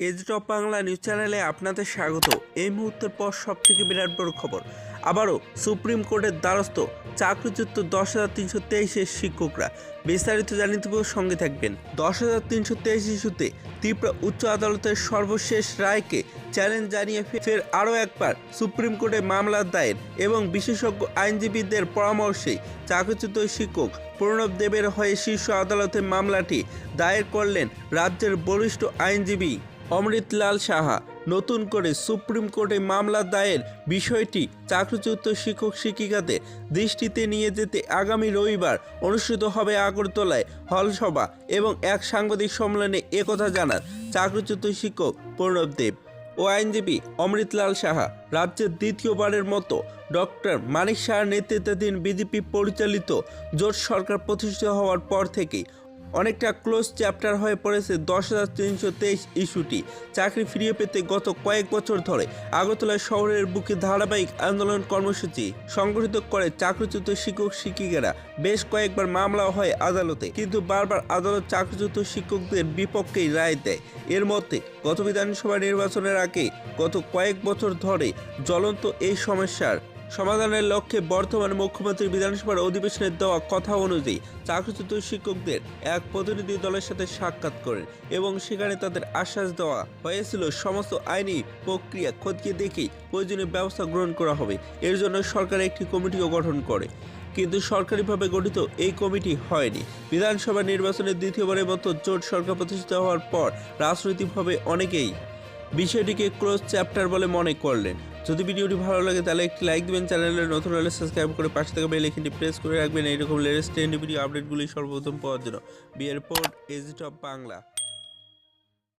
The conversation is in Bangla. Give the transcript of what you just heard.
এজ টপ বাংলা নিউজ চ্যানেলে আপনাদের স্বাগত। এই মুহূর্তের পর সব থেকে বিরাট বড় খবর। আবারও সুপ্রিম কোর্টের দ্বারস্থ চাকরিচ্যুত দশ হাজার তিনশো তেইশের শিক্ষকরা। বিস্তারিত জানিয়ে সঙ্গে থাকবেন। দশ হাজার তিনশো তেইশ ইস্যুতে ত্রিপুরা উচ্চ আদালতের সর্বশেষ রায়কে চ্যালেঞ্জ জানিয়ে ফের আরও একবার সুপ্রিম কোর্টে মামলা দায়ের এবং বিশেষজ্ঞ আইনজীবীদের পরামর্শে চাকরিচ্যুত শিক্ষক প্রণব দেবের হয়ে শীর্ষ আদালতে মামলাটি দায়ের করলেন রাজ্যের বরিষ্ঠ আইনজীবী অমৃতলাল সাহা নতুন করে সুপ্রিম কোর্টে মামলা দায়ের বিষয়টি চাকরিচ্যুত শিক্ষক শিক্ষিকাদের দৃষ্টিতে নিয়ে যেতে আগামী রবিবার অনুষ্ঠিত হবে আগরতলায় হলসভা এবং এক সাংবাদিক সম্মেলনে একথা জানান চাকরিচ্যুত শিক্ষক প্রণব দেব। ও আইনজীবী অমৃতলাল সাহা রাজ্যের দ্বিতীয়বারের মতো ডক্টর মানিক শাহর নেতৃত্বাধীন বিজেপি পরিচালিত জোট সরকার প্রতিষ্ঠিত হওয়ার পর থেকেই অনেকটা ক্লোজ চ্যাপ্টার হয়ে পড়েছে দশ হাজার তিনশো তেইশ ইস্যুটি। চাকরি ফিরিয়ে পেতে গত কয়েক বছর ধরে আগরতলা শহরের বুকে ধারাবাহিক আন্দোলন কর্মসূচি সংগঠিত করে চাকরিচ্যুত শিক্ষক শিক্ষিকারা বেশ কয়েকবার মামলা হয় আদালতে, কিন্তু বারবার আদালত চাকরিচ্যুত শিক্ষকদের বিপক্ষেই রায় দেয়। এর মধ্যে গত বিধানসভা নির্বাচনের আগে গত কয়েক বছর ধরে জ্বলন্ত এই সমস্যার সমাধানের লক্ষ্যে বর্তমান মুখ্যমন্ত্রী বিধানসভার অধিবেশনে দেওয়া কথা অনুযায়ী চাকরিচ্যুত শিক্ষকদের এক প্রতিনিধি দলের সাথে সাক্ষাৎ করেন এবং সেখানে তাদের আশ্বাস দেওয়া হয়েছিল সমস্ত আইনি প্রক্রিয়া খতিয়ে দেখেই প্রয়োজনীয় ব্যবস্থা গ্রহণ করা হবে। এর জন্য সরকার একটি কমিটিও গঠন করে। কিন্তু সরকারিভাবে গঠিত এই কমিটি হয়নি। বিধানসভা নির্বাচনের দ্বিতীয়বারের মতো জোট সরকার প্রতিষ্ঠিত হওয়ার পর রাজনৈতিকভাবে অনেকেই বিষয়টিকে ক্লোজ চ্যাপ্টার বলে মনে করলেন। যদি ভিডিওটি ভালো লাগে, তাহলে একটি লাইক দেবেন, চ্যানেলে নতুন হলে সাবস্ক্রাইব করে পাশে থাকা বেল আইকনটি প্রেস করে রাখবেন। এইরকম লেটেস্ট ট্রেন্ড ভিডিও আপডেটগুলি সর্বপ্রথম পাওয়ার জন্য। বিয়ের পর এজিট অফ বাংলা।